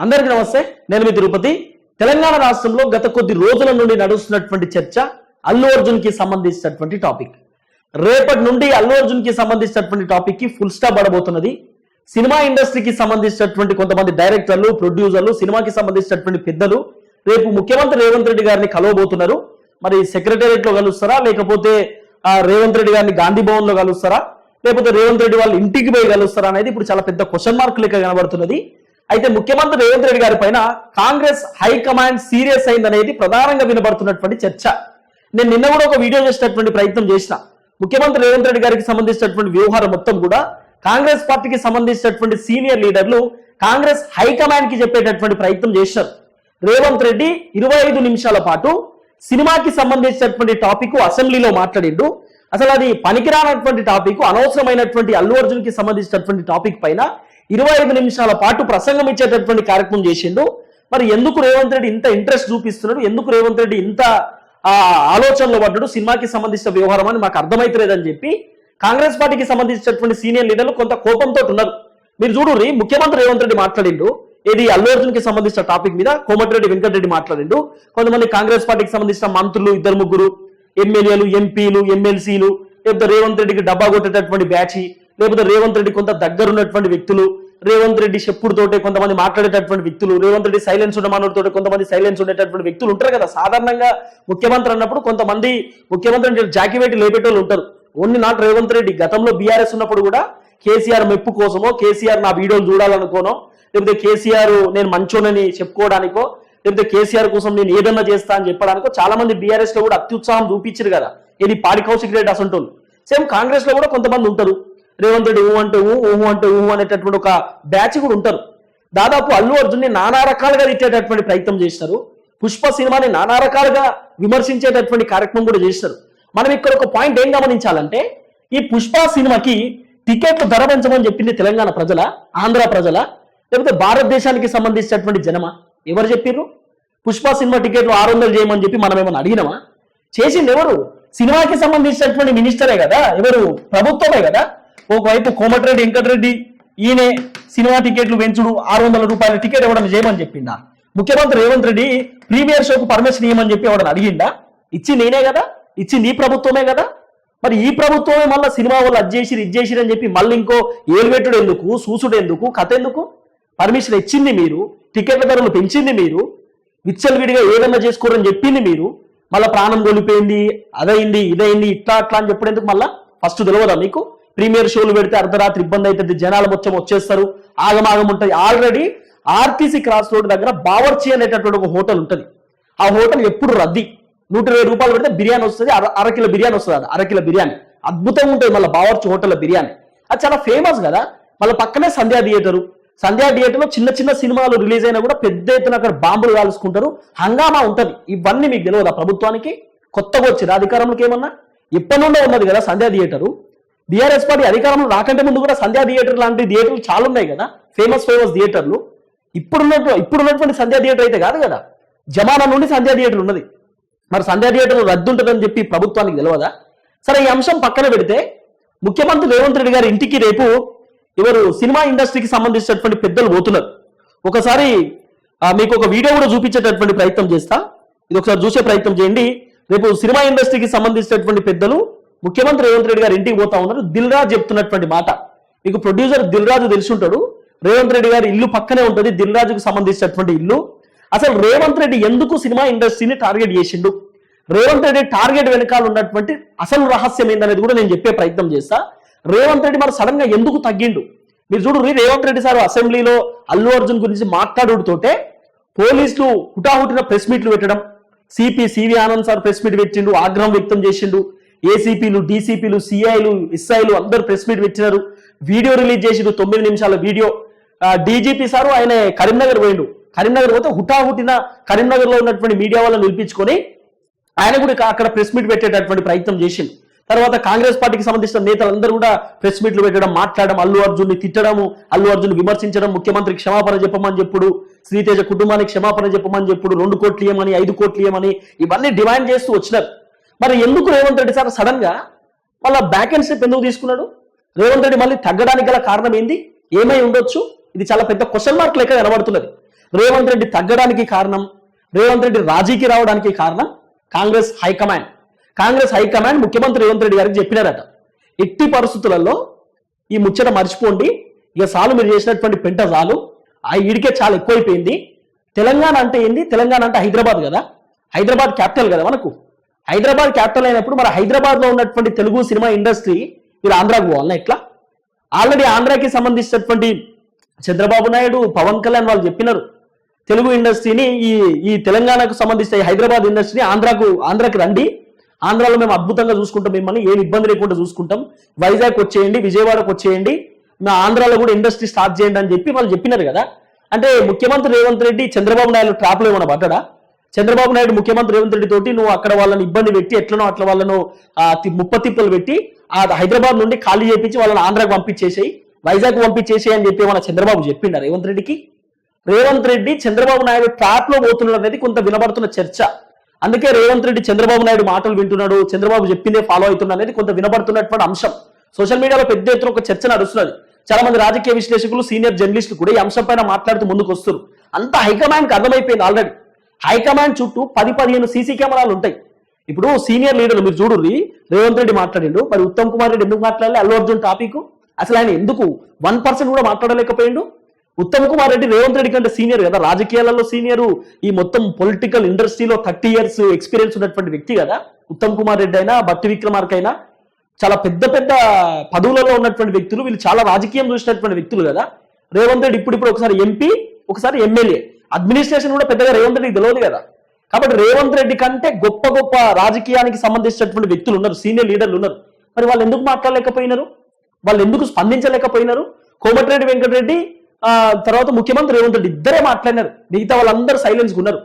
అందరికీ నమస్తే నేను మీ తిరుపతి. తెలంగాణ రాష్ట్రంలో గత కొద్ది రోజుల నుండి నడుస్తున్నటువంటి చర్చ అల్లు అర్జున్కి సంబంధించినటువంటి టాపిక్. రేపటి నుండి అల్లు అర్జున్కి సంబంధించినటువంటి టాపిక్కి ఫుల్ స్టాప్ పడబోతున్నది. సినిమా ఇండస్ట్రీకి సంబంధించినటువంటి కొంతమంది డైరెక్టర్లు ప్రొడ్యూసర్లు సినిమాకి సంబంధించినటువంటి పెద్దలు రేపు ముఖ్యమంత్రి రేవంత్ రెడ్డి గారిని కలవబోతున్నారు. మరి సెక్రటేరియట్లో కలుస్తారా? లేకపోతే ఆ, రేవంత్ రెడ్డి గారిని గాంధీ భవన్లో కలుస్తారా? లేకపోతే రేవంత్ రెడ్డి వాళ్ళ ఇంటికి పోయి కలుస్తారా అనేది ఇప్పుడు చాలా పెద్ద క్వశ్చన్ మార్క్ లెక్క కనబడుతున్నది. అయితే ముఖ్యమంత్రి రేవంత్ రెడ్డి గారి పైన కాంగ్రెస్ హైకమాండ్ సీరియస్ అయిందనేది ప్రధానంగా వినబడుతున్నటువంటి చర్చ. నేను నిన్న కూడా ఒక వీడియో చేసినటువంటి ప్రయత్నం చేసిన. ముఖ్యమంత్రి రేవంత్ రెడ్డి గారికి సంబంధించినటువంటి వ్యవహారం మొత్తం కూడా కాంగ్రెస్ పార్టీకి సంబంధించినటువంటి సీనియర్ లీడర్లు కాంగ్రెస్ హైకమాండ్కి చెప్పేటటువంటి ప్రయత్నం చేశారు రేవంత్ రెడ్డి ఇరవై ఐదు నిమిషాల పాటు సినిమాకి సంబంధించినటువంటి టాపిక్ అసెంబ్లీలో మాట్లాడిండు. అసలు అది పనికిరానటువంటి టాపిక్ అనవసరమైనటువంటి అల్లు అర్జున్కి సంబంధించినటువంటి టాపిక్ పైన ఇరవై ఐదు నిమిషాల పాటు ప్రసంగం ఇచ్చేటటువంటి కార్యక్రమం చేసిండు. మరి ఎందుకు రేవంత్ రెడ్డి ఇంత ఇంట్రెస్ట్ చూపిస్తున్నాడు? ఎందుకు రేవంత్ రెడ్డి ఇంత ఆ ఆలోచనలో పడ్డాడు? సినిమాకి సంబంధించిన వ్యవహారం అని మాకు అర్థమైతలేదని చెప్పి కాంగ్రెస్ పార్టీకి సంబంధించినటువంటి సీనియర్ లీడర్లు కొంత కోపంతో ఉన్నారు. మీరు చూడుర్రి ముఖ్యమంత్రి రేవంత్ రెడ్డి మాట్లాడిండు. ఇది అల్లు అర్జున్కి సంబంధించిన టాపిక్ మీద కోమటిరెడ్డి వెంకటరెడ్డి మాట్లాడిండు. కొంతమంది కాంగ్రెస్ పార్టీకి సంబంధించిన మంత్రులు ఇద్దరు ముగ్గురు ఎమ్మెల్యేలు ఎంపీలు ఎమ్మెల్సీలు లేకపోతే రేవంత్ రెడ్డికి డబ్బా కొట్టేటటువంటి బ్యాచ్ లేకపోతే రేవంత్ రెడ్డి కొంత దగ్గరున్నటువంటి వ్యక్తులు రేవంత్ రెడ్డి చెప్పుడుతోటే కొంతమంది మాట్లాడేటటువంటి వ్యక్తులు రేవంత్ రెడ్డి సైలెన్స్ ఉండమన్నతోటి కొంతమంది సైలెన్స్ ఉండేటటువంటి వ్యక్తులు ఉంటారు కదా. సాధారణంగా ముఖ్యమంత్రి అన్నప్పుడు కొంతమంది ముఖ్యమంత్రి అంటే జాకివేటి లేపేటోళ్ళు ఉంటారు. Only not Revanth Reddy. గతంలో బీఆర్ఎస్ ఉన్నప్పుడు కూడా కేసీఆర్ మెప్పు కోసమో కేసీఆర్ నా వీడియోలు చూడాలనుకోనో లేకపోతే కేసీఆర్ నేను మంచోనని చెప్పుకోవడానికో లేకపోతే కేసీఆర్ కోసం నేను ఏదన్నా చేస్తా అని చెప్పడానికో చాలా మంది బీఆర్ఎస్లో కూడా అత్యుత్సాహం చూపించారు కదా. ఇది పాడి కౌశిక్ రెడ్డి అసంటోళ్ళు. సేమ్ కాంగ్రెస్లో కూడా కొంతమంది ఉంటారు. రేవంత్ రెడ్డి ఊ అంటే ఊ ఊహు అంటే ఊహు అనేటటువంటి ఒక బ్యాచ్ కూడా ఉంటారు. దాదాపు అల్లు అర్జున్ని నానా రకాలుగా తిట్టేటటువంటి ప్రయత్నం చేస్తారు. పుష్ప సినిమాని నానా రకాలుగా విమర్శించేటటువంటి కార్యక్రమం కూడా చేస్తారు. మనం ఇక్కడ ఒక పాయింట్ ఏం గమనించాలంటే ఈ పుష్ప సినిమాకి టికెట్లు ధర పెంచమని చెప్పింది తెలంగాణ ప్రజల ఆంధ్ర ప్రజల లేకపోతే భారతదేశానికి సంబంధించినటువంటి జనమా? ఎవరు చెప్పిర్రు? పుష్ప సినిమా టికెట్లు ఆరు వందలు చేయమని చెప్పి మనం ఏమైనా అడిగినామా? చేసింది ఎవరు? సినిమాకి సంబంధించినటువంటి మినిస్టరే కదా? ఎవరు? ప్రభుత్వమే కదా? ఒకవైపు కోమటిరెడ్డి వెంకటరెడ్డి ఈయనే సినిమా టికెట్లు పెంచుడు ఆరు వందల రూపాయల టికెట్ ఇవ్వడం చేయమని చెప్పిందా ముఖ్యమంత్రి రేవంత్ రెడ్డి ప్రీమియర్ షోకు పర్మిషన్ ఇవ్వమని చెప్పి ఎవడని అడిగిండా? ఇచ్చి నేనే కదా? ఇచ్చి నీ ప్రభుత్వమే కదా? మరి ఈ ప్రభుత్వమే మళ్ళీ సినిమా వాళ్ళు అది చేసిరు ఇది చేసిరు అని చెప్పి మళ్ళీ ఇంకో ఏలుపెట్టుడు ఎందుకు సూసుడు ఎందుకు కథ ఎందుకు పర్మిషన్ ఇచ్చింది మీరు టికెట్ల ధరలు పెంచింది మీరు విచ్చలవిడిగా ఏదన్నా చేసుకోరని చెప్పింది మీరు మళ్ళీ ప్రాణం కోల్పోయింది అదైంది ఇదైంది ఇట్లా అట్లా అని చెప్పడం ఎందుకు మళ్ళా? ఫస్ట్ తెలియదా మీకు? ప్రీమియర్ షోలు పెడితే అర్ధరాత్రి ఇబ్బంది అవుతుంది జనాలు మొత్తం వచ్చేస్తారు ఆగమాగం ఉంటుంది. ఆల్రెడీ ఆర్టీసీ క్రాస్ రోడ్ దగ్గర బావర్చి అనేటటువంటి ఒక హోటల్ ఉంటుంది. ఆ హోటల్ ఎప్పుడు రద్దీ? నూట ఇరవై రూపాయలు పెడితే బిర్యానీ వస్తుంది అర అరకిలో బిర్యానీ వస్తుంది అది అరకిలో బిర్యానీ. అద్భుతంగా ఉంటుంది మళ్ళీ బావర్చి హోటల్ బిర్యానీ. అది చాలా ఫేమస్ కదా. మళ్ళీ పక్కనే సంధ్యా థియేటరు. సంధ్యా థియేటర్లో చిన్న చిన్న సినిమాలు రిలీజ్ అయినా కూడా పెద్ద ఎత్తున అక్కడ బాంబులు కాల్చుకుంటారు హంగామా ఉంటుంది. ఇవన్నీ మీకు తెలియదా ప్రభుత్వానికి? కొత్తగా వచ్చింది? అధికారంలోకి ఏమన్నా? ఎప్పటి నుండో ఉన్నది కదా సంధ్యా థియేటరు. బీఆర్ఎస్ పార్టీ అధికారంలో రాకంటే ముందు కూడా సంధ్యా థియేటర్ లాంటి థియేటర్లు చాలా ఉన్నాయి కదా. ఫేమస్ ఫేమస్ థియేటర్లు. ఇప్పుడున్నట్టు ఇప్పుడున్నటువంటి సంధ్యా థియేటర్ అయితే కాదు కదా. జమానా నుండి సంధ్యా థియేటర్ ఉన్నది. మరి సంధ్యా థియేటర్ రద్దు ఉంటుందని చెప్పి ప్రభుత్వానికి తెలియదా సరే ఈ అంశం పక్కన పెడితే ముఖ్యమంత్రి రేవంత్ రెడ్డి గారి ఇంటికి రేపు ఎవరు సినిమా ఇండస్ట్రీకి సంబంధించినటువంటి పెద్దలు పోతున్నారు. ఒకసారి మీకు ఒక వీడియో కూడా చూపించేటటువంటి ప్రయత్నం చేస్తా. ఇది ఒకసారి చూసే ప్రయత్నం చేయండి. రేపు సినిమా ఇండస్ట్రీకి సంబంధించినటువంటి పెద్దలు ముఖ్యమంత్రి రేవంత్ రెడ్డి గారు ఇంటికి పోతా ఉన్నారు దిల్ రాజు చెప్తున్నటువంటి మాట. మీకు ప్రొడ్యూసర్ దిల్ రాజు తెలిసి ఉంటాడు రేవంత్ రెడ్డి గారి ఇల్లు పక్కనే ఉంటుంది. దిల్ రాజుకు సంబంధించినటువంటి ఇల్లు. అసలు రేవంత్ రెడ్డి ఎందుకు సినిమా ఇండస్ట్రీని టార్గెట్ చేసిండు? రేవంత్ రెడ్డి టార్గెట్ వెనకాల ఉన్నటువంటి అసలు రహస్యం ఏందనేది కూడా నేను చెప్పే ప్రయత్నం చేస్తా. రేవంత్ రెడ్డి మరి సడన్గా ఎందుకు తగ్గిండు? మీరు చూడు రేవంత్ రెడ్డి సార్ అసెంబ్లీలో అల్లు అర్జున్ గురించి మాట్లాడుతోటే పోలీసులు హుటాహుటిన ప్రెస్ మీట్లు పెట్టడం. CP CV Anand sir press meet పెట్టిండు ఆగ్రహం వ్యక్తం చేసిండు. ఏసీపీలు డీసీపీలు సిఐలు ఎస్ఐలు అందరు ప్రెస్ మీట్ పెట్టినారు. వీడియో రిలీజ్ చేసిండు తొమ్మిది నిమిషాల వీడియో. డీజీపీ సారు ఆయన కరీంనగర్ పోయిండు. కరీంనగర్ పోతే హుటాహుటిన కరీంనగర్లో ఉన్నటువంటి మీడియా వాళ్ళని నిలిపించుకొని ఆయన కూడా అక్కడ ప్రెస్ మీట్ పెట్టేటటువంటి ప్రయత్నం చేసిండు. తర్వాత కాంగ్రెస్ పార్టీకి సంబంధించిన నేతలందరూ కూడా ప్రెస్ మీట్లు పెట్టడం మాట్లాడడం అల్లు అర్జున్ని తిట్టడము అల్లు అర్జున్ విమర్శించడం ముఖ్యమంత్రికి క్షమాపణ చెప్పమని చెప్పుడు శ్రీతేజ కుటుంబానికి క్షమాపణ చెప్పమని చెప్పుడు రెండు కోట్లు ఇవ్వమని ఐదు కోట్లు ఇవ్వమని ఇవన్నీ డిమాండ్ చేస్తూ వచ్చినారు. మరి ఎందుకు రేవంత్ రెడ్డి సార్ సడన్గా వాళ్ళ బ్యాక్ అండ్ స్టెప్ ఎందుకు తీసుకున్నాడు? రేవంత్ రెడ్డి మళ్ళీ తగ్గడానికి గల కారణం ఏంది? ఏమై ఉండొచ్చు? ఇది చాలా పెద్ద క్వశ్చన్ మార్క్ లెక్క కనబడుతున్నది. రేవంత్ రెడ్డి తగ్గడానికి కారణం రేవంత్ రెడ్డి రాజీకి రావడానికి కారణం కాంగ్రెస్ హైకమాండ్. కాంగ్రెస్ హైకమాండ్ ముఖ్యమంత్రి రేవంత్ రెడ్డి గారికి చెప్పినారట. ఎట్టి పరిస్థితులలో ఈ ముచ్చట మర్చిపోండి. ఇక సాలు మీరు చేసినటువంటి పెంట చాలు ఆ ఈడికే చాలా ఎక్కువైపోయింది. తెలంగాణ అంటే ఏంది? తెలంగాణ అంటే హైదరాబాద్ కదా? హైదరాబాద్ క్యాపిటల్ కదా మనకు. హైదరాబాద్ క్యాపిటల్ అయినప్పుడు మన హైదరాబాద్లో ఉన్నటువంటి తెలుగు సినిమా ఇండస్ట్రీ మీరు ఆంధ్రాకు పోవాలన్నా ఎట్లా? ఆల్రెడీ ఆంధ్రాకి సంబంధించినటువంటి చంద్రబాబు నాయుడు పవన్ కళ్యాణ్ వాళ్ళు చెప్పినారు. తెలుగు ఇండస్ట్రీని ఈ ఈ తెలంగాణకు సంబంధించిన ఈ హైదరాబాద్ ఇండస్ట్రీని ఆంధ్రాకు ఆంధ్రాకి రండి. ఆంధ్రాలో మేము అద్భుతంగా చూసుకుంటాం మిమ్మల్ని ఏం ఇబ్బంది లేకుండా చూసుకుంటాం. వైజాగ్ వచ్చేయండి విజయవాడకు వచ్చేయండి. మా ఆంధ్రాలో కూడా ఇండస్ట్రీ స్టార్ట్ చేయండి అని చెప్పి వాళ్ళు చెప్పినారు కదా. అంటే ముఖ్యమంత్రి రేవంత్ రెడ్డి చంద్రబాబు నాయుడు ట్రాప్లో ఏమైనా పడ్డా చంద్రబాబు నాయుడు ముఖ్యమంత్రి రేవంత్ రెడ్డి తోటి నువ్వు అక్కడ వాళ్ళని ఇబ్బంది పెట్టి ఎట్లనో అట్లా వాళ్ళను ఆ, తి- ముప్పతిప్పలు పెట్టి ఆ హైదరాబాద్ నుండి ఖాళీ చేపించి వాళ్ళని ఆంధ్రాకు పంపించేసేయి వైజాగ్ పంపించేసేయి అని చెప్పి మన చంద్రబాబు చెప్పిండ రేవంత్ రెడ్డికి? రేవంత్ రెడ్డి చంద్రబాబు నాయుడు ట్రాప్లో పోతున్నాడు అనేది కొంత వినబడుతున్న చర్చ. అందుకే రేవంత్ రెడ్డి చంద్రబాబు నాయుడు మాటలు వింటున్నాడు చంద్రబాబు చెప్పిందే ఫాలో అవుతున్నాడు అనేది కొంత వినబడుతున్నటువంటి అంశం. సోషల్ మీడియాలో పెద్ద ఎత్తున ఒక చర్చ నడుస్తున్నది. చాలా మంది రాజకీయ విశ్లేషకులు సీనియర్ జర్నలిస్టులు కూడా ఈ అంశం పైన మాట్లాడుతూ ముందుకు వస్తారు అంత హైకమాండ్కి అర్థమైపోయింది ఆల్రెడీ హైకమాండ్ చుట్టూ పది పదిహేను సీసీ కెమెరాలు ఉంటాయి. ఇప్పుడు సీనియర్ లీడర్లు మీరు చూడుర్రి రేవంత్ రెడ్డి మాట్లాడిండు మరి ఉత్తమ్ కుమార్ రెడ్డి ఎందుకు మాట్లాడలే అల్లు అర్జున్ టాపిక్. అసలు ఆయన ఎందుకు వన్ పర్సెంట్ కూడా మాట్లాడలేకపోయిండు? ఉత్తమ్ కుమార్ రెడ్డి రేవంత్ రెడ్డి కంటే సీనియర్ కదా రాజకీయాలలో సీనియర్ ఈ మొత్తం పొలిటికల్ ఇండస్ట్రీలో థర్టీ ఇయర్స్ ఎక్స్పీరియన్స్ ఉన్నటువంటి వ్యక్తి కదా ఉత్తమ్ కుమార్ రెడ్డి అయినా భట్టి విక్రమార్క అయినా చాలా పెద్ద పెద్ద పదవులలో ఉన్నటువంటి వ్యక్తులు వీళ్ళు చాలా రాజకీయం చూసినటువంటి వ్యక్తులు కదా. రేవంత్ రెడ్డి ఇప్పుడు ఇప్పుడు ఒకసారి ఎంపీ ఒకసారి ఎమ్మెల్యే అడ్మినిస్ట్రేషన్ కూడా పెద్దగా రేవంత్ రెడ్డికి తెలియదు కదా. కాబట్టి రేవంత్ రెడ్డి కంటే గొప్ప గొప్ప రాజకీయానికి సంబంధించినటువంటి వ్యక్తులు ఉన్నారు సీనియర్ లీడర్లు ఉన్నారు. మరి వాళ్ళు ఎందుకు మాట్లాడలేకపోయినారు? వాళ్ళు ఎందుకు స్పందించలేకపోయినారు? కోమటిరెడ్డి వెంకటరెడ్డి ఆ, తర్వాత ముఖ్యమంత్రి రేవంత్ రెడ్డి ఇద్దరే మాట్లాడినారు. మిగతా వాళ్ళందరూ సైలెన్స్ ఉన్నారు.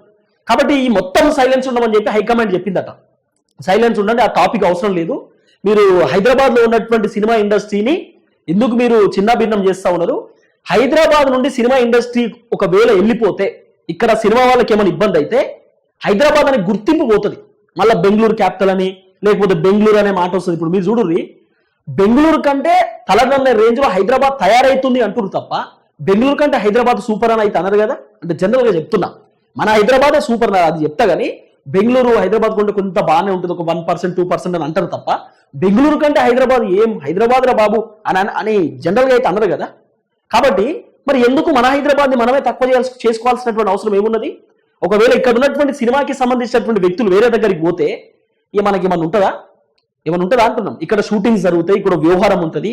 కాబట్టి ఈ మొత్తం సైలెన్స్ ఉండమని చెప్పి హైకమాండ్ చెప్పిందట. సైలెన్స్ ఉండండి ఆ టాపిక్ అవసరం లేదు. మీరు హైదరాబాద్లో ఉన్నటువంటి సినిమా ఇండస్ట్రీని ఎందుకు మీరు చిన్న భిన్నం చేస్తా ఉన్నారు? హైదరాబాద్ నుండి సినిమా ఇండస్ట్రీ ఒకవేళ వెళ్ళిపోతే ఇక్కడ సినిమా వాళ్ళకి ఏమైనా ఇబ్బంది అయితే హైదరాబాద్ అనే గుర్తింపు పోతుంది. మళ్ళీ బెంగళూరు క్యాపిటల్ అని లేకపోతే బెంగళూరు అనే మాట వస్తుంది. ఇప్పుడు మీరు చూడుర్రి బెంగళూరు కంటే తలదన్న రేంజ్లో హైదరాబాద్ తయారైతుంది అంటున్నారు తప్ప బెంగళూరు కంటే హైదరాబాద్ సూపర్ అని అయితే అనరు కదా? అంటే జనరల్గా చెప్తున్నా. మన హైదరాబాదే సూపర్ అది చెప్తా గానీ బెంగళూరు హైదరాబాద్ కంటే కొంత బాగానే ఉంటుంది. ఒక వన్ పర్సెంట్ టూ పర్సెంట్ అని అంటారు తప్ప బెంగళూరు కంటే హైదరాబాద్ ఏం హైదరాబాద్ రా బాబు అని అని- అని జనరల్గా అయితే అనరు కదా? కాబట్టి మరి ఎందుకు మన హైదరాబాద్ని మనమే తక్కువ చేయాల్సి చేసుకోవాల్సినటువంటి అవసరం ఏమున్నది? ఒకవేళ ఇక్కడ ఉన్నటువంటి సినిమాకి సంబంధించినటువంటి వ్యక్తులు వేరే దగ్గరికి పోతే ఇక మనకి ఏమన్నా ఉంటుందా? ఏమైనా ఉంటుందా అంటున్నాం. ఇక్కడ షూటింగ్స్ జరుగుతాయి ఇక్కడ వ్యవహారం ఉంటుంది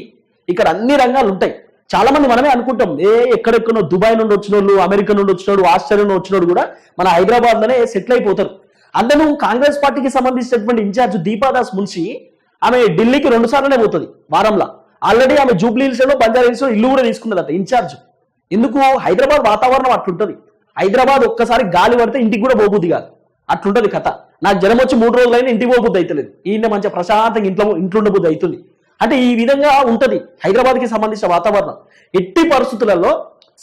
ఇక్కడ అన్ని రంగాలు ఉంటాయి. చాలా మంది మనమే అనుకుంటాం. ఏ ఎక్కడెక్కడో దుబాయ్ నుండి వచ్చిన వాళ్ళు అమెరికా నుండి వచ్చినోడు ఆస్ట్రేలియా నుండి వచ్చినోడు కూడా మన హైదరాబాద్లోనే సెటిల్ అయిపోతారు. అందులో కాంగ్రెస్ పార్టీకి సంబంధించినటువంటి ఇన్ఛార్జ్ దీపాదాస్ మున్షి ఆమె ఢిల్లీకి రెండు సార్లునే పోతుంది వారంలో. ఆల్రెడీ ఆమె జూబ్లీ హిల్స్లో బంజారా హిల్స్ ఇల్లు కూడా తీసుకున్నదట ఇన్ఛార్జ్ ఎందుకు? హైదరాబాద్ వాతావరణం అట్లుంటది. హైదరాబాద్ ఒక్కసారి గాలి పడితే ఇంటికి కూడా పోబుద్ది కాదు. అట్లుంటది కథ. నాకు జనం వచ్చి మూడు రోజులైనా ఇంటికి పోబుద్ది అవుతలేదు ఈయన మంచి ప్రశాంతంగా ఇంట్లో ఇంట్లో ఉండబుద్ది అవుతుంది. అంటే ఈ విధంగా ఉంటది హైదరాబాద్కి సంబంధించిన వాతావరణం. ఎట్టి పరిస్థితులలో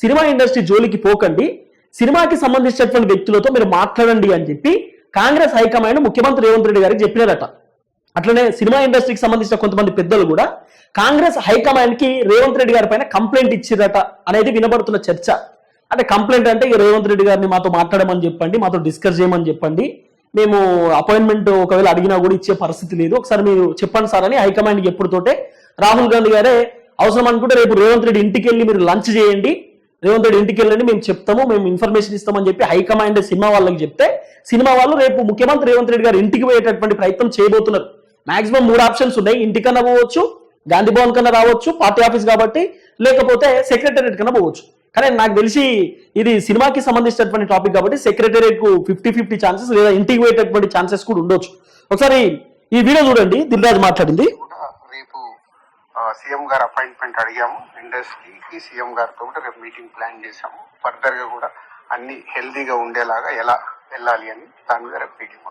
సినిమా ఇండస్ట్రీ జోలికి పోకండి. సినిమాకి సంబంధించినటువంటి వ్యక్తులతో మీరు మాట్లాడండి అని చెప్పి కాంగ్రెస్ హైకమాండ్ ముఖ్యమంత్రి రేవంత్ రెడ్డి గారికి చెప్పినారట. అట్లనే సినిమా ఇండస్ట్రీకి సంబంధించిన కొంతమంది పెద్దలు కూడా కాంగ్రెస్ హైకమాండ్కి రేవంత్ రెడ్డి గారి పైన కంప్లైంట్ ఇచ్చిరట అనేది వినబడుతున్న చర్చ. అంటే కంప్లైంట్ అంటే ఇక రేవంత్ రెడ్డి గారిని మాతో మాట్లాడమని చెప్పండి మాతో డిస్కస్ చేయమని చెప్పండి. మేము అపాయింట్మెంట్ ఒకవేళ అడిగినా కూడా ఇచ్చే పరిస్థితి లేదు. ఒకసారి మీరు చెప్పండి సార్ అని హైకమాండ్కి ఎప్పుడుతోటే రాహుల్ గాంధీ గారే అవసరం అనుకుంటే రేపు రేవంత్ రెడ్డి ఇంటికి వెళ్ళి మీరు లంచ్ చేయండి. రేవంత్ రెడ్డి ఇంటికి వెళ్ళండి మేము చెప్తాము మేము ఇన్ఫర్మేషన్ ఇస్తామని చెప్పి హైకమాండ్ సినిమా వాళ్ళకి చెప్తే సినిమా వాళ్ళు రేపు ముఖ్యమంత్రి రేవంత్ రెడ్డి గారు ఇంటికి పోయేటటువంటి ప్రయత్నం చేయబోతున్నారు. మాక్సిమం మూడు ఆప్షన్స్ ఉన్నాయి. ఇంటికన్నా పోవచ్చు గాంధీ భవన్ కన్నా రావచ్చు పార్టీ ఆఫీస్ కాబట్టి లేకపోతే సెక్రటరియట్ కన్నా పోవచ్చు. కానీ నాకు తెలిసి ఇది సినిమాకి సంబంధించినటువంటి టాపిక్ కాబట్టి సెక్రటరియట్కు ఫిఫ్టీ ఫిఫ్టీ ఛాన్సెస్ లేదా ఇంటికి పోయేటటువంటి ఛాన్సెస్ కూడా ఉండొచ్చు. ఒకసారి ఈ వీడియో చూడండి. దిల్రాజ్ మాట్లాడింది. రేపు సీఎం గారు అపాయింట్మెంట్ అడిగాము. ఇండస్ట్రీకి సీఎం గారితో కూడా రేపు మీటింగ్ ప్లాన్ చేశాము. ఫర్దర్గా కూడా అన్ని హెల్దీగా ఉండేలాగా ఎలా వెళ్ళాలి అని దాని మీద రేపు మీటింగ్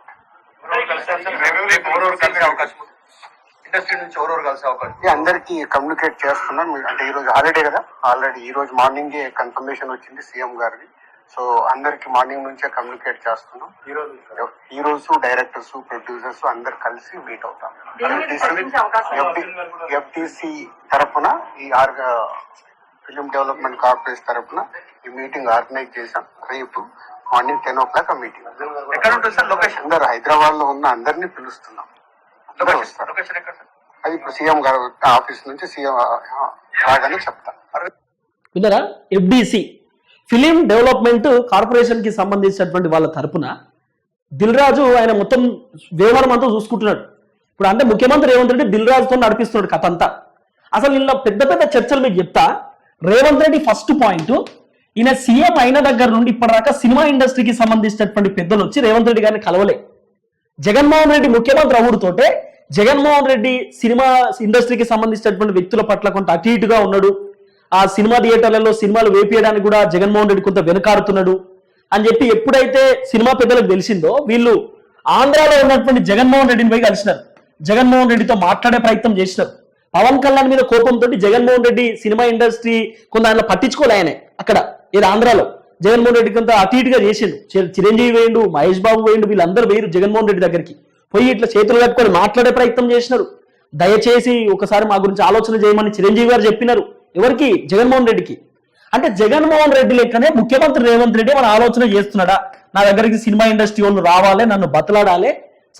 ఇండస్ట్రీ నుంచి ఎవరెవరు కలిసే అవకాశం ఇది అందరికీ కమ్యూనికేట్ చేస్తున్నాం అంటే ఈ రోజు హాలిడే కదా. ఆల్రెడీ ఈ రోజు మార్నింగ్ కన్ఫర్మేషన్ వచ్చింది సీఎం గారిది. సో అందరికి మార్నింగ్ నుంచే కమ్యూనికేట్ చేస్తున్నాం. ఈ రోజు ఈ రోజు డైరెక్టర్స్ ప్రొడ్యూసర్స్ అందరు కలిసి మీట్ అవుతాం. ఎఫ్టిసి తరపున ఈ ఆర్గ ఫిలిం డెవలప్మెంట్ కార్పొరేషన్ తరపున ఈ మీటింగ్ ఆర్గనైజ్ చేశాం. రేపు మార్నింగ్ టెన్ ఓ క్లాక్ ఆ మీటింగ్. ఎక్కడ ఉంటుంది సార్ లొకేషన్? అందరు హైదరాబాద్లో ఉన్న అందరినీ పిలుస్తున్నాం. అందరూ లొకేషన్ వస్తారు. లొకేషన్ ఎక్కడ? సార్ అది ఇప్పుడు సీఎం గారు ఆఫీస్ నుంచి సీఎం రాగానే చెప్తాం. విన్నారా? ఎఫ్డిసి. ఫిలిం డెవలప్మెంట్ కార్పొరేషన్కి సంబంధించినటువంటి వాళ్ళ తరపున దిల్ రాజు ఆయన మొత్తం వ్యవహారం అంతా చూసుకుంటున్నాడు. ఇప్పుడు అంటే ముఖ్యమంత్రి రేవంత్ రెడ్డి దిల్ రాజుతో నడిపిస్తున్నాడు కథ అంతా. అసలు ఇలా పెద్ద పెద్ద చర్చలు మీకు చెప్తా. రేవంత్ రెడ్డి ఫస్ట్ పాయింట్ ఈయన సీఎం అయిన దగ్గర నుండి ఇప్పటిదాకా సినిమా ఇండస్ట్రీకి సంబంధించినటువంటి పెద్దలు వచ్చి రేవంత్ రెడ్డి గారిని కలవలే. జగన్మోహన్ రెడ్డి ముఖ్యమంత్రి అవుడుతోటే జగన్మోహన్ రెడ్డి సినిమా ఇండస్ట్రీకి సంబంధించినటువంటి వ్యక్తుల పట్ల కొంత అటు ఇటుగా ఉన్నాడు. ఆ సినిమా థియేటర్లలో సినిమాలు వేపియడానికి కూడా జగన్మోహన్ రెడ్డి కొంత వెనుకాడుతున్నాడు అని చెప్పి ఎప్పుడైతే సినిమా పెద్దలకు తెలిసిందో వీళ్ళు ఆంధ్రాలో ఉన్నటువంటి జగన్మోహన్ రెడ్డిని పోయి కలిసినారు. జగన్మోహన్ రెడ్డితో మాట్లాడే ప్రయత్నం చేసినారు. పవన్ కళ్యాణ్ మీద కోపంతో జగన్మోహన్ రెడ్డి సినిమా ఇండస్ట్రీ కొంత ఆయన పట్టించుకోలే ఆయనే. అక్కడ ఏది ఆంధ్రాలో. జగన్మోహన్ రెడ్డి కొంత అటు ఇటుగా చేసిండు చిరంజీవి వేయండు మహేష్ బాబు వేయండు వీళ్ళందరూ వేయరు జగన్మోహన్ రెడ్డి దగ్గరికి. పోయి ఇట్లా చేతులు కట్టుకొని మాట్లాడే ప్రయత్నం చేసినారు. దయచేసి ఒకసారి మా గురించి ఆలోచన చేయమని చిరంజీవి గారు చెప్పినారు. ఎవరికి? జగన్మోహన్ రెడ్డికి. అంటే జగన్మోహన్ రెడ్డి లెక్కనే ముఖ్యమంత్రి రేవంత్ రెడ్డి మన ఆలోచన చేస్తున్నాడా? నా దగ్గరికి సినిమా ఇండస్ట్రీ వాళ్ళు రావాలి నన్ను బతలాడాలి.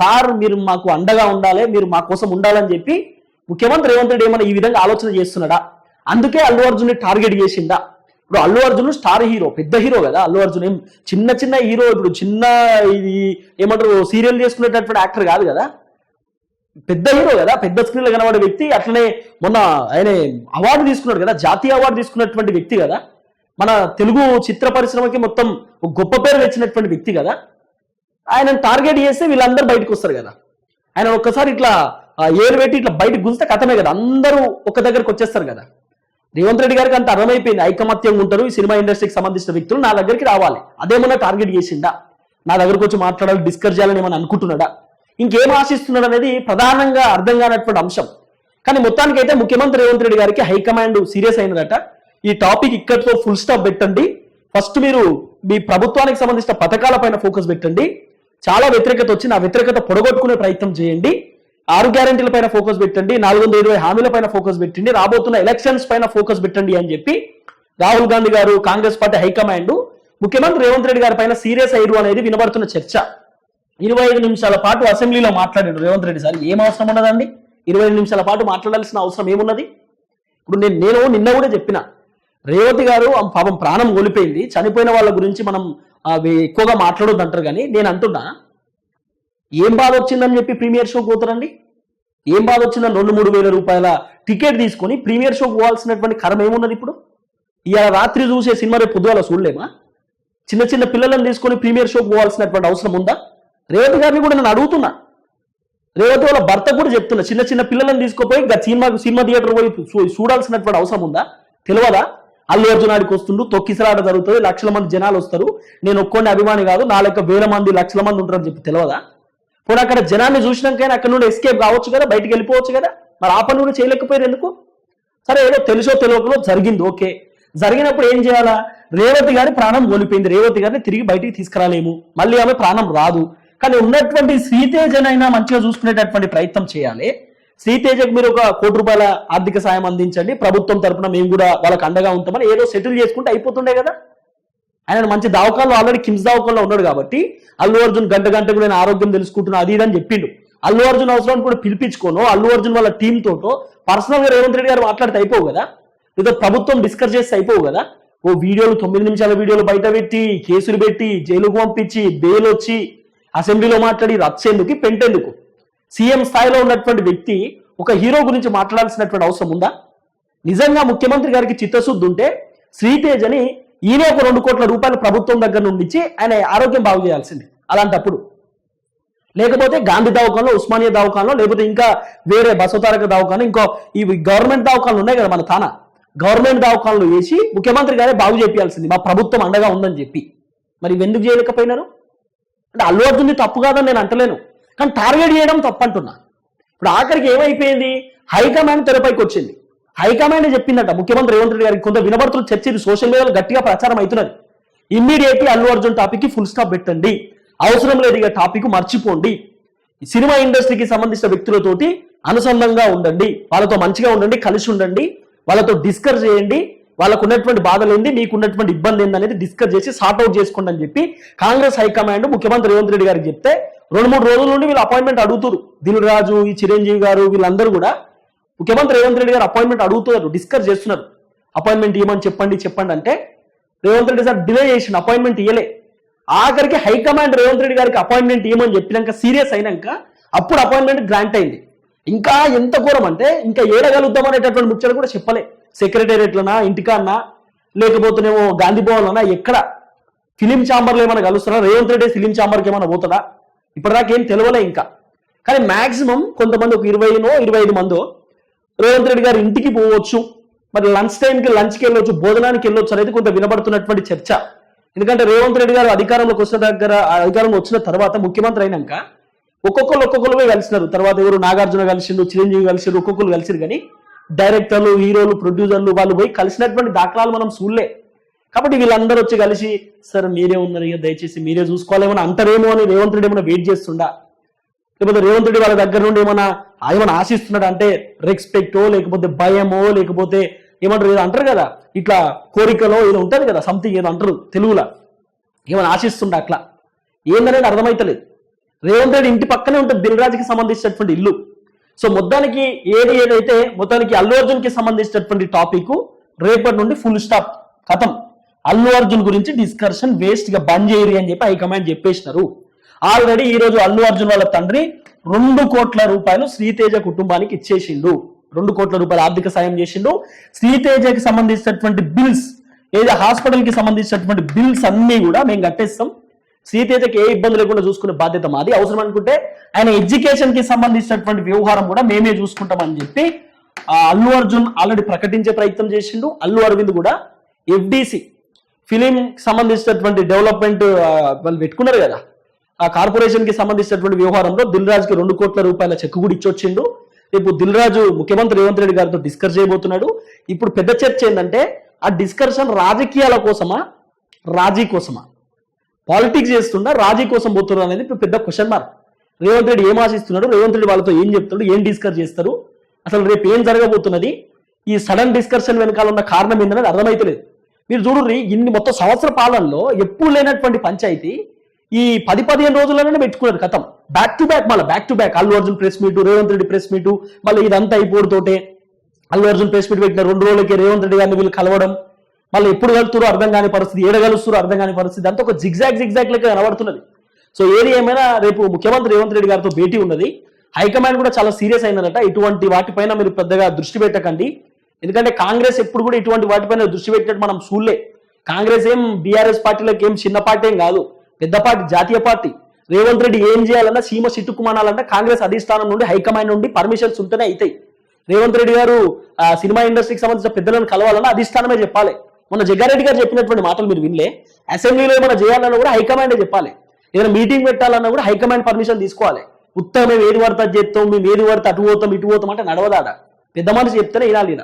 సార్ మీరు మాకు అండగా ఉండాలి మీరు మా కోసం ఉండాలని చెప్పి ముఖ్యమంత్రి రేవంత్ రెడ్డి ఏమైనా ఈ విధంగా ఆలోచన చేస్తున్నాడా? అందుకే అల్లు అర్జున్ టార్గెట్ చేసిందా? ఇప్పుడు అల్లు అర్జున్ స్టార్ హీరో పెద్ద హీరో కదా అల్లు అర్జున్. ఏం చిన్న చిన్న హీరో ఇప్పుడు చిన్న ఇది ఏమంటారు సీరియల్ చేసుకునేటటువంటి యాక్టర్ కాదు కదా. పెద్ద హీరో కదా పెద్ద స్క్రీన్లో కనబడే వ్యక్తి అట్లనే మొన్న ఆయన అవార్డు తీసుకున్నాడు కదా జాతీయ అవార్డు తీసుకున్నటువంటి వ్యక్తి కదా. మన తెలుగు చిత్ర పరిశ్రమకి మొత్తం గొప్ప పేరు తెచ్చినటువంటి వ్యక్తి కదా. ఆయనను టార్గెట్ చేస్తే వీళ్ళందరూ బయటకు వస్తారు కదా. ఆయన ఒక్కసారి ఇట్లా ఏరు పెట్టి ఇట్లా బయటకు గుంజితే కథమే కదా. అందరూ ఒక దగ్గరకు వచ్చేస్తారు కదా. రేవంత్ రెడ్డి గారికి అంత అర్థమైపోయింది. ఐకమత్యంగా ఉంటారు. ఈ సినిమా ఇండస్ట్రీకి సంబంధించిన వ్యక్తులు నా దగ్గరికి రావాలి. అదేమన్నా టార్గెట్ చేసిందా నా దగ్గరకు వచ్చి మాట్లాడాలి డిస్కస్ చేయాలని ఏమని అనుకుంటున్నాడా? ఇంకేం ఆశిస్తున్నాడు అనేది ప్రధానంగా అర్థం కానటువంటి అంశం. కానీ మొత్తానికైతే ముఖ్యమంత్రి రేవంత్ రెడ్డి గారికి హైకమాండ్ సీరియస్ అయినదట ఈ టాపిక్ ఇక్కడితో ఫుల్ స్టాప్ పెట్టండి. ఫస్ట్ మీరు మీ ప్రభుత్వానికి సంబంధించిన పథకాల పైన ఫోకస్ పెట్టండి. చాలా వ్యతిరేకత వచ్చి నా వ్యతిరేకత పొడగొట్టుకునే ప్రయత్నం చేయండి. ఆరు గ్యారెంటీల పైన ఫోకస్ పెట్టండి నాలుగు వందల ఇరవై హామీల పైన ఫోకస్ పెట్టండి రాబోతున్న ఎలక్షన్స్ పైన ఫోకస్ పెట్టండి అని చెప్పి రాహుల్ గాంధీ గారు కాంగ్రెస్ పార్టీ హైకమాండ్ ముఖ్యమంత్రి రేవంత్ రెడ్డి గారి పైన సీరియస్ అయ్యారు అనేది వినబడుతున్న చర్చ. ఇరవై ఐదు నిమిషాల పాటు అసెంబ్లీలో మాట్లాడాడు రేవంత్ రెడ్డి సార్ ఏం అవసరం ఉన్నదండి? ఇరవై ఐదు నిమిషాల పాటు మాట్లాడాల్సిన అవసరం ఏమున్నది? ఇప్పుడు నేను నేను నిన్న కూడా చెప్పిన రేవతి గారు పాపం ప్రాణం కోల్పోయింది చనిపోయిన వాళ్ళ గురించి మనం అవి ఎక్కువగా మాట్లాడొద్దు అంటారు కానీ నేను అంటున్నా ఏం బాధ వచ్చిందని చెప్పి ప్రీమియర్ షోకి పోతారండి? ఏం బాధ వచ్చిందని రెండు మూడు వేల రూపాయల టికెట్ తీసుకొని ప్రీమియర్ షోకి పోవాల్సినటువంటి కరం ఏమున్నది ఇప్పుడు? ఇవాళ రాత్రి చూసే సినిమా రేపు పొద్దుగాల చూడలేమా? చిన్న చిన్న పిల్లలను తీసుకొని ప్రీమియర్ షోకి పోవాల్సినటువంటి అవసరం ఉందా? రేవతి గారిని కూడా నేను అడుగుతున్నా. రేవతి వాళ్ళ భర్త కూడా చెప్తున్నా చిన్న చిన్న పిల్లలను తీసుకుపోయి సినిమా సినిమా థియేటర్ పోయి చూడాల్సినటువంటి అవసరం ఉందా? తెలియదా? అల్లు అర్జున్ ఆడికి వస్తుండు తొక్కిసలాట జరుగుతుంది లక్షల మంది జనాలు వస్తారు. నేను ఒక్కొని అభిమాని కాదు నా లెక్క వేల మంది లక్షల మంది ఉంటారని చెప్పి తెలియదా? పోనీ అక్కడ జనాన్ని చూసినాకైనా అక్కడ నుండి ఎస్కేప్ కావచ్చు కదా? బయటికి వెళ్ళిపోవచ్చు కదా? మరి ఆ పని కూడా చేయలేకపోయారు ఎందుకు? సరే ఏదో తెలుసో తెలియకలో జరిగింది ఓకే. జరిగినప్పుడు ఏం చేయాలా? రేవతి గారి ప్రాణం కోల్పోయింది. రేవతి గారిని తిరిగి బయటికి తీసుకురాలేము. మళ్ళీ ఆమె ప్రాణం రాదు. కానీ ఉన్నటువంటి శ్రీతేజనైనా మంచిగా చూసుకునేటటువంటి ప్రయత్నం చేయాలి. శ్రీతేజకు మీరు ఒక కోటి రూపాయల ఆర్థిక సాయం అందించండి. ప్రభుత్వం తరపున మేము కూడా వాళ్ళకి అండగా ఉంటామని ఏదో సెటిల్ చేసుకుంటే అయిపోతుండే కదా? ఆయన మంచి దావకాల్లో ఆల్రెడీ కిమ్స్ దావకాల్లో ఉన్నాడు కాబట్టి అల్లు అర్జున్ గంట గంటకు నేను ఆరోగ్యం తెలుసుకుంటున్నా అది ఇది అని చెప్పిండు. అల్లు అర్జున్ అవసరాన్ని కూడా పిలిపించుకోను అల్లు అర్జున్ వాళ్ళ టీం తోటో పర్సనల్గా రేవంత్ రెడ్డి గారు మాట్లాడితే అయిపోవు కదా? ఏదో ప్రభుత్వం డిస్కస్ చేస్తే అయిపోవు కదా? ఓ వీడియోలు తొమ్మిది నిమిషాల వీడియోలు బయట పెట్టి కేసులు పెట్టి జైలుకు పంపించి బెయిల్ వచ్చి అసెంబ్లీలో మాట్లాడి రచ్చేందుకు పెంటేందుకు సీఎం స్థాయిలో ఉన్నటువంటి వ్యక్తి ఒక హీరో గురించి మాట్లాడాల్సినటువంటి అవసరం ఉందా? నిజంగా ముఖ్యమంత్రి గారికి చిత్తశుద్ధి ఉంటే అని ఈయన ఒక రెండు కోట్ల రూపాయలు ప్రభుత్వం దగ్గర నుండి ఇచ్చి ఆయన ఆరోగ్యం బాగు చేయాల్సింది అలాంటప్పుడు. లేకపోతే గాంధీ దవాఖానలో ఉస్మానియా దవాఖానలో లేకపోతే ఇంకా వేరే బసవతారక దవాఖాన ఇంకో ఇవి గవర్నమెంట్ దవాఖానలు ఉన్నాయి కదా మన తాన? గవర్నమెంట్ దవాఖానలు వేసి ముఖ్యమంత్రి గారే బాగు చేయాల్సింది మా ప్రభుత్వం అండగా ఉందని చెప్పి. మరి ఎందుకు చేయలేకపోయినారు? అంటే అల్లు అర్జున్ది తప్పు కాదని నేను అంటలేను. కానీ టార్గెట్ చేయడం తప్పు అంటున్నా ఇప్పుడు ఆఖరికి ఏమైపోయింది? హైకమాండ్ తెరపైకి వచ్చింది. హైకమాండ్ చెప్పిందట ముఖ్యమంత్రి రేవంత్ రెడ్డి గారికి కొంత వినబడుతున్న చర్చ ఇది సోషల్ మీడియాలో గట్టిగా ప్రచారం అవుతున్నది. ఇమ్మీడియట్లీ అల్లు అర్జున్ టాపిక్కి ఫుల్ స్టాప్ పెట్టండి. అవసరం లేదు ఇక టాపిక్ మర్చిపోండి. సినిమా ఇండస్ట్రీకి సంబంధించిన వ్యక్తులతోటి అనుసంధానంగా ఉండండి. వాళ్ళతో మంచిగా ఉండండి కలిసి ఉండండి. వాళ్ళతో డిస్కస్ చేయండి. వాళ్ళకు ఉన్నటువంటి బాధలు ఏంది మీకు ఉన్నటువంటి ఇబ్బంది ఏంది అనేది డిస్కస్ చేసి సార్ట్ అవుట్ చేసుకోండి అని చెప్పి కాంగ్రెస్ హైకమాండ్ ముఖ్యమంత్రి రేవంత్ రెడ్డి గారికి చెప్తే రెండు మూడు రోజుల నుండి వీళ్ళు అపాయింట్మెంట్ అడుగుతారు. దిల్ రాజు ఈ చిరంజీవి గారు వీళ్ళందరూ కూడా ముఖ్యమంత్రి రేవంత్ రెడ్డి గారు అపాయింట్మెంట్ అడుగుతున్నారు డిస్కస్ చేస్తున్నారు. అపాయింట్మెంట్ ఇవ్వమని చెప్పండి చెప్పండి అంటే రేవంత్ రెడ్డి సార్ డిలే చేసిన అపాయింట్మెంట్ ఇవ్వలే ఆఖరికి హైకమాండ్ రేవంత్ రెడ్డి గారికి అపాయింట్మెంట్ ఇవ్వమని చెప్పినాక సీరియస్ అయినాక అప్పుడు అపాయింట్మెంట్ గ్రాంట్ అయింది. ఇంకా ఎంత ఘోరం అంటే ఇంకా ఏడగలుగుతాం అనేటటువంటి ముచ్చట కూడా చెప్పలే. సెక్రటేరియట్లనా ఇంటికాన్నా లేకపోతేనేమో గాంధీ భవన్లోనా అన్నా ఎక్కడ ఫిలిం ఛాంబర్లో ఏమైనా కలుస్తారా? రేవంత్ రెడ్డి ఫిలిం ఛాంబర్కి ఏమైనా పోతుందా ఇప్పటిదాకా ఏం తెలియలే ఇంకా. కానీ మాక్సిమం కొంతమంది ఒక ఇరవైనో ఇరవై ఐదు మందో రేవంత్ రెడ్డి గారి ఇంటికి పోవచ్చు. మరి లంచ్ టైంకి లంచ్కి వెళ్ళొచ్చు భోజనానికి వెళ్ళొచ్చు అనేది కొంత వినబడుతున్నటువంటి చర్చ. ఎందుకంటే రేవంత్ రెడ్డి గారు అధికారంలోకి వచ్చిన దగ్గర అధికారంలో వచ్చిన తర్వాత ముఖ్యమంత్రి అయినాక ఒక్కొక్కరు ఒక్కొక్కరుగా కలిసినారు. తర్వాత ఎవరు నాగార్జున కలిసిండు చిరంజీవి కలిసిండు ఒక్కొక్కరు కలిసిరు కానీ డైరెక్టర్లు హీరోలు ప్రొడ్యూసర్లు వాళ్ళు పోయి కలిసినటువంటి దాఖలాలు మనం చూడలే. కాబట్టి వీళ్ళందరూ వచ్చి కలిసి సార్ మీరే ఉన్నారు ఇక దయచేసి మీరే చూసుకోవాలేమని అంటారేమో అని రేవంత్ రెడ్డి ఏమైనా వెయిట్ చేస్తుండా? లేకపోతే రేవంత్ రెడ్డి వాళ్ళ దగ్గర నుండి ఏమైనా ఏమైనా ఆశిస్తున్నాడు అంటే రెస్పెక్టో లేకపోతే భయమో లేకపోతే ఏమంటారు ఏదో అంటారు కదా ఇట్లా కోరికలో ఏదో ఉంటుంది కదా సంథింగ్ ఏదో అంటారు తెలుగులో. ఏమైనా ఆశిస్తుండ అట్లా. ఏందనేది అర్థమైతలేదు. రేవంత్ రెడ్డి ఇంటి పక్కనే ఉంటుంది దిల్రాజుకి సంబంధించినటువంటి ఇల్లు. సో మొత్తానికి ఏది ఏదైతే మొత్తానికి అల్లు అర్జున్కి సంబంధించినటువంటి టాపిక్ రేపటి నుండి ఫుల్ స్టాప్ కథం. అల్లు అర్జున్ గురించి డిస్కషన్ వేస్ట్గా బంద్ చేయరు అని చెప్పి హైకమాండ్ చెప్పేసినారు. ఆల్రెడీ ఈ రోజు అల్లు అర్జున్ వాళ్ళ తండ్రి రెండు కోట్ల రూపాయలు శ్రీతేజ కుటుంబానికి ఇచ్చేసిండు. రెండు కోట్ల రూపాయలు ఆర్థిక సాయం చేసిండు. శ్రీతేజకి సంబంధించినటువంటి బిల్స్ ఏదో హాస్పిటల్కి సంబంధించినటువంటి బిల్స్ అన్ని కూడా మేము కట్టేస్తాం. శ్రీతేజకి ఏ ఇబ్బంది లేకుండా చూసుకునే బాధ్యత మాది. అవసరం అనుకుంటే ఆయన ఎడ్యుకేషన్కి సంబంధించినటువంటి వ్యవహారం కూడా మేమే చూసుకుంటామని చెప్పి ఆ అల్లు అర్జున్ ఆల్రెడీ ప్రకటించే ప్రయత్నం చేసిండు. అల్లు అరవింద్ కూడా ఎఫ్డిసి ఫిలిం సంబంధించినటువంటి డెవలప్మెంట్ వాళ్ళు పెట్టుకున్నారు కదా. ఆ కార్పొరేషన్కి సంబంధించినటువంటి వ్యవహారంలో దిల్కి రెండు కోట్ల రూపాయల చెక్ కూడా ఇచ్చొచ్చిండు. రేపు దిల్ రాజు ముఖ్యమంత్రి రేవంత్ రెడ్డి గారితో డిస్కస్ చేయబోతున్నాడు. ఇప్పుడు పెద్ద చర్చ ఏంటంటే ఆ డిస్కషన్ రాజకీయాల కోసమా రాజీ కోసమా? పాలిటిక్స్ చేస్తుండా రాజీ కోసం పోతున్నారు అనేది ఇప్పుడు పెద్ద క్వశ్చన్ మార్క్ రేవంత్ రెడ్డి ఏం ఆశిస్తున్నాడు? రేవంత్ రెడ్డి వాళ్ళతో ఏం చెప్తాడు ఏం డిస్కస్ చేస్తారు? అసలు రేపు ఏం జరగబోతున్నది? ఈ సడన్ డిస్కషన్ వెనకాల ఉన్న కారణం ఏంటనేది అర్థమైతలేదు. మీరు చూడండి ఇన్ని మొత్తం సంవత్సర పాలనలో ఎప్పుడు లేనటువంటి పంచాయతీ ఈ పది పదిహేను రోజుల్లోనే పెట్టుకున్నారు కథం. బ్యాక్ టు బ్యాక్ మళ్ళీ back to back Allu Arjun press meet Revanth Reddy press meet మళ్ళీ ఇదంతా అయిపోతోటే అల్లు అర్జున్ ప్రెస్ మీట్ పెట్టిన రెండు రోజులకి రేవంత్ రెడ్డి గారిని వీళ్ళు కలవడం మళ్ళీ ఎప్పుడు కలుతురో అర్థం కాని పరిస్థితి ఏడ కలుస్తారో అర్థం కాని పరిస్థితి అంతా ఒక జిగ్జాగ్ జిగ్జాగ్ లెక్క కనబడుతున్నది. సో ఏది ఏమైనా రేపు ముఖ్యమంత్రి రేవంత్ రెడ్డి గారితో భేటీ ఉన్నది. హైకమాండ్ కూడా చాలా సీరియస్ అయినదట. ఇటువంటి వాటిపైన మీరు పెద్దగా దృష్టి పెట్టకండి. ఎందుకంటే కాంగ్రెస్ ఎప్పుడు కూడా ఇటువంటి వాటిపైన దృష్టి పెట్టినట్టు మనం చూడలే. కాంగ్రెస్ ఏం బీఆర్ఎస్ పార్టీలకు ఏం చిన్న పార్టీ ఏం కాదు. పెద్ద పార్టీ జాతీయ పార్టీ. రేవంత్ రెడ్డి ఏం చేయాలన్నా సీమ సిట్టుకుమానాలంటే కాంగ్రెస్ అధిష్టానం నుండి హైకమాండ్ నుండి పర్మిషన్స్ ఉంటేనే అవుతాయి. రేవంత్ రెడ్డి గారు సినిమా ఇండస్ట్రీకి సంబంధించిన పెద్దలను కలవాలన్నా అధిష్టానమే చెప్పాలి. మొన్న జగ్గారెడ్డి గారు చెప్పినటువంటి మాటలు మీరు వినలే. అసెంబ్లీలో ఏమైనా చేయాలన్నా కూడా హైకమాండే చెప్పాలి. ఏదైనా మీటింగ్ పెట్టాలన్నా కూడా హైకమాండ్ పర్మిషన్ తీసుకోవాలి. ఉత్తరం మేము ఏది పడితే చేస్తాం మేము ఏది పడితే అటు పోతాం ఇటు పోతాం అంటే నడవదాడ పెద్ద మనిషి చెప్తేనే వినాలి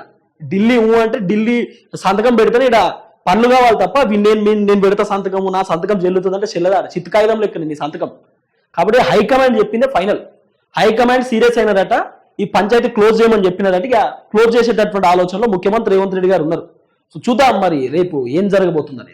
ఢిల్లీ ఊ అంటే ఢిల్లీ సంతకం పెడితేనే ఇక్కడ పనులు కావాలి తప్ప నేను నేను- పెడతా సంతకము నా సంతకం చెల్లుతుంది అంటే చెల్లదాడ చిత్తు కాగితం నీ సంతకం. కాబట్టి హైకమాండ్ చెప్పిందే ఫైనల్. హైకమాండ్ సీరియస్ అయినదట ఈ పంచాయతీ క్లోజ్ చేయమని చెప్పినదంటే ఇక క్లోజ్ చేసేటటువంటి ఆలోచనలో ముఖ్యమంత్రి రేవంత్ రెడ్డి గారు ఉన్నారు. సో చూద్దాం మరి రేపు ఏం జరగబోతుందని